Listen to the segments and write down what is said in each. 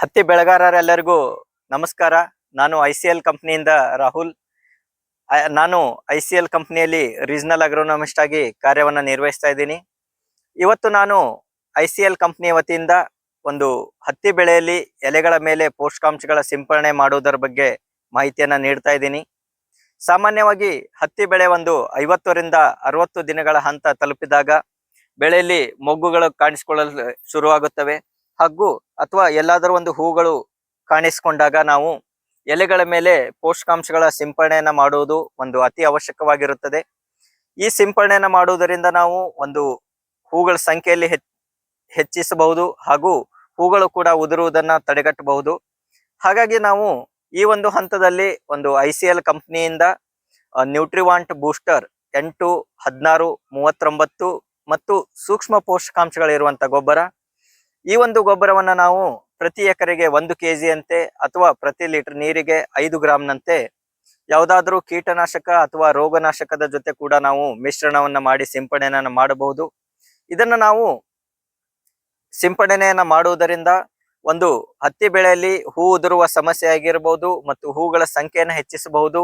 ಹತ್ತಿ ಬೆಳೆಗಾರರೆಲ್ಲರಿಗೂ ನಮಸ್ಕಾರ. ನಾನು ಐ ಸಿ ಎಲ್ ಕಂಪ್ನಿಯಿಂದ ರಾಹುಲ್. ನಾನು ಐ ಸಿ ಎಲ್ ಕಂಪ್ನಿಯಲ್ಲಿ ರೀಜನಲ್ ಅಗ್ರೋನಮಿಸ್ಟ್ ಆಗಿ ಕಾರ್ಯವನ್ನು ನಿರ್ವಹಿಸ್ತಾ ಇದ್ದೀನಿ. ಇವತ್ತು ನಾನು ಐ ಸಿ ಎಲ್ ಕಂಪ್ನಿಯ ವತಿಯಿಂದ ಒಂದು ಹತ್ತಿ ಬೆಳೆಯಲ್ಲಿ ಎಲೆಗಳ ಮೇಲೆ ಪೋಷಕಾಂಶಗಳ ಸಿಂಪರಣೆ ಮಾಡುವುದರ ಬಗ್ಗೆ ಮಾಹಿತಿಯನ್ನ ನೀಡ್ತಾ ಇದ್ದೀನಿ. ಸಾಮಾನ್ಯವಾಗಿ ಹತ್ತಿ ಬೆಳೆ ಒಂದು ಐವತ್ತರಿಂದ ಅರವತ್ತು ದಿನಗಳ ಹಂತ ತಲುಪಿದಾಗ ಬೆಳೆಯಲ್ಲಿ ಮೊಗ್ಗುಗಳು ಕಾಣಿಸಿಕೊಳ್ಳಲು ಶುರುವಾಗುತ್ತವೆ. ಹಾಗೂ ಅಥವಾ ಎಲ್ಲಾದರೂ ಒಂದು ಹೂಗಳು ಕಾಣಿಸಿಕೊಂಡಾಗ ನಾವು ಎಲೆಗಳ ಮೇಲೆ ಪೋಷಕಾಂಶಗಳ ಸಿಂಪರಣೆಯನ್ನ ಮಾಡುವುದು ಒಂದು ಅತಿ ಅವಶ್ಯಕವಾಗಿರುತ್ತದೆ. ಈ ಸಿಂಪರಣೆಯನ್ನ ಮಾಡುವುದರಿಂದ ನಾವು ಒಂದು ಹೂಗಳ ಸಂಖ್ಯೆಯಲ್ಲಿ ಹೆಚ್- ಹೆಚ್ಚಿಸಬಹುದು ಹಾಗೂ ಹೂಗಳು ಕೂಡ ಉದುರುವುದನ್ನ ತಡೆಗಟ್ಟಬಹುದು. ಹಾಗಾಗಿ ನಾವು ಈ ಒಂದು ಹಂತದಲ್ಲಿ ಒಂದು ಐ ಸಿ ಎಲ್ ಕಂಪ್ನಿಯಿಂದ ನ್ಯೂಟ್ರಿವಾಂಟ್ ಬೂಸ್ಟರ್ ಎಂಟು ಹದಿನಾರು ಮೂವತ್ತೊಂಬತ್ತು ಮತ್ತು ಸೂಕ್ಷ್ಮ ಪೋಷಕಾಂಶಗಳಿರುವಂಥ ಗೊಬ್ಬರ ಈ ಒಂದು ಗೊಬ್ಬರವನ್ನ ನಾವು ಪ್ರತಿ ಎಕರೆಗೆ ಒಂದು ಕೆಜಿ ಅಂತೆ ಅಥವಾ ಪ್ರತಿ ಲೀಟರ್ ನೀರಿಗೆ ಐದು ಗ್ರಾಮ್ನಂತೆ ಯಾವುದಾದ್ರೂ ಕೀಟನಾಶಕ ಅಥವಾ ರೋಗನಾಶಕದ ಜೊತೆ ಕೂಡ ನಾವು ಮಿಶ್ರಣವನ್ನ ಮಾಡಿ ಸಿಂಪಡಣೆಯನ್ನ ಮಾಡಬಹುದು. ಇದನ್ನ ನಾವು ಸಿಂಪಡಣೆಯನ್ನ ಮಾಡುವುದರಿಂದ ಒಂದು ಹತ್ತಿ ಬೆಳೆಯಲ್ಲಿ ಹೂ ಉದುರುವ ಸಮಸ್ಯೆ ಆಗಿರಬಹುದು ಮತ್ತು ಹೂಗಳ ಸಂಖ್ಯೆಯನ್ನು ಹೆಚ್ಚಿಸಬಹುದು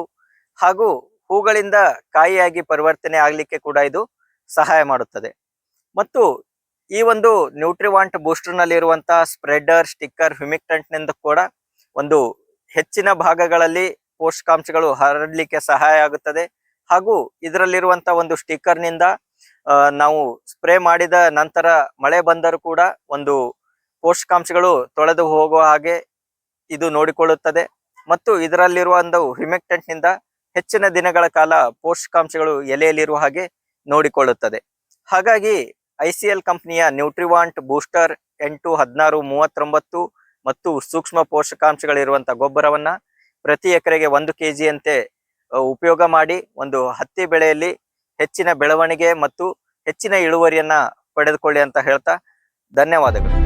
ಹಾಗೂ ಹೂಗಳಿಂದ ಕಾಯಿಯಾಗಿ ಪರಿವರ್ತನೆ ಆಗಲಿಕ್ಕೆ ಕೂಡ ಇದು ಸಹಾಯ ಮಾಡುತ್ತದೆ. ಮತ್ತು ಈ ಒಂದು ನ್ಯೂಟ್ರಿವಾಂಟ್ ಬೂಸ್ಟರ್ನಲ್ಲಿ ಇರುವಂತಹ ಸ್ಪ್ರೆಡರ್ ಸ್ಟಿಕ್ಕರ್ ಹ್ಯೂಮಿಕ್ಟೆಂಟ್ನಿಂದ ಕೂಡ ಒಂದು ಹೆಚ್ಚಿನ ಭಾಗಗಳಲ್ಲಿ ಪೋಷಕಾಂಶಗಳು ಹರಡಲಿಕ್ಕೆ ಸಹಾಯ ಆಗುತ್ತದೆ. ಹಾಗೂ ಇದರಲ್ಲಿರುವಂತಹ ಒಂದು ಸ್ಟಿಕ್ಕರ್ನಿಂದ ನಾವು ಸ್ಪ್ರೇ ಮಾಡಿದ ನಂತರ ಮಳೆ ಬಂದರೂ ಕೂಡ ಒಂದು ಪೋಷಕಾಂಶಗಳು ತೊಳೆದು ಹೋಗುವ ಹಾಗೆ ಇದು ನೋಡಿಕೊಳ್ಳುತ್ತದೆ. ಮತ್ತು ಇದರಲ್ಲಿರುವ ಒಂದು ಹ್ಯೂಮಿಕ್ಟೆಂಟ್ನಿಂದ ಹೆಚ್ಚಿನ ದಿನಗಳ ಕಾಲ ಪೋಷಕಾಂಶಗಳು ಎಲೆಯಲ್ಲಿರುವ ಹಾಗೆ ನೋಡಿಕೊಳ್ಳುತ್ತದೆ. ಹಾಗಾಗಿ ಐ ಸಿ ಎಲ್ ಕಂಪನಿಯ ನ್ಯೂಟ್ರಿವಾಂಟ್ ಬೂಸ್ಟರ್ ಎಂಟು ಹದಿನಾರು ಮೂವತ್ತೊಂಬತ್ತು ಮತ್ತು ಸೂಕ್ಷ್ಮ ಪೋಷಕಾಂಶಗಳಿರುವಂಥ ಗೊಬ್ಬರವನ್ನ ಪ್ರತಿ ಎಕರೆಗೆ ಒಂದು ಕೆಜಿ ಅಂತೆ ಉಪಯೋಗ ಮಾಡಿ ಒಂದು ಹತ್ತಿ ಬೆಳೆಯಲ್ಲಿ ಹೆಚ್ಚಿನ ಬೆಳವಣಿಗೆ ಮತ್ತು ಹೆಚ್ಚಿನ ಇಳುವರಿಯನ್ನ ಪಡೆದುಕೊಳ್ಳಿ ಅಂತ ಹೇಳ್ತಾ ಧನ್ಯವಾದಗಳು.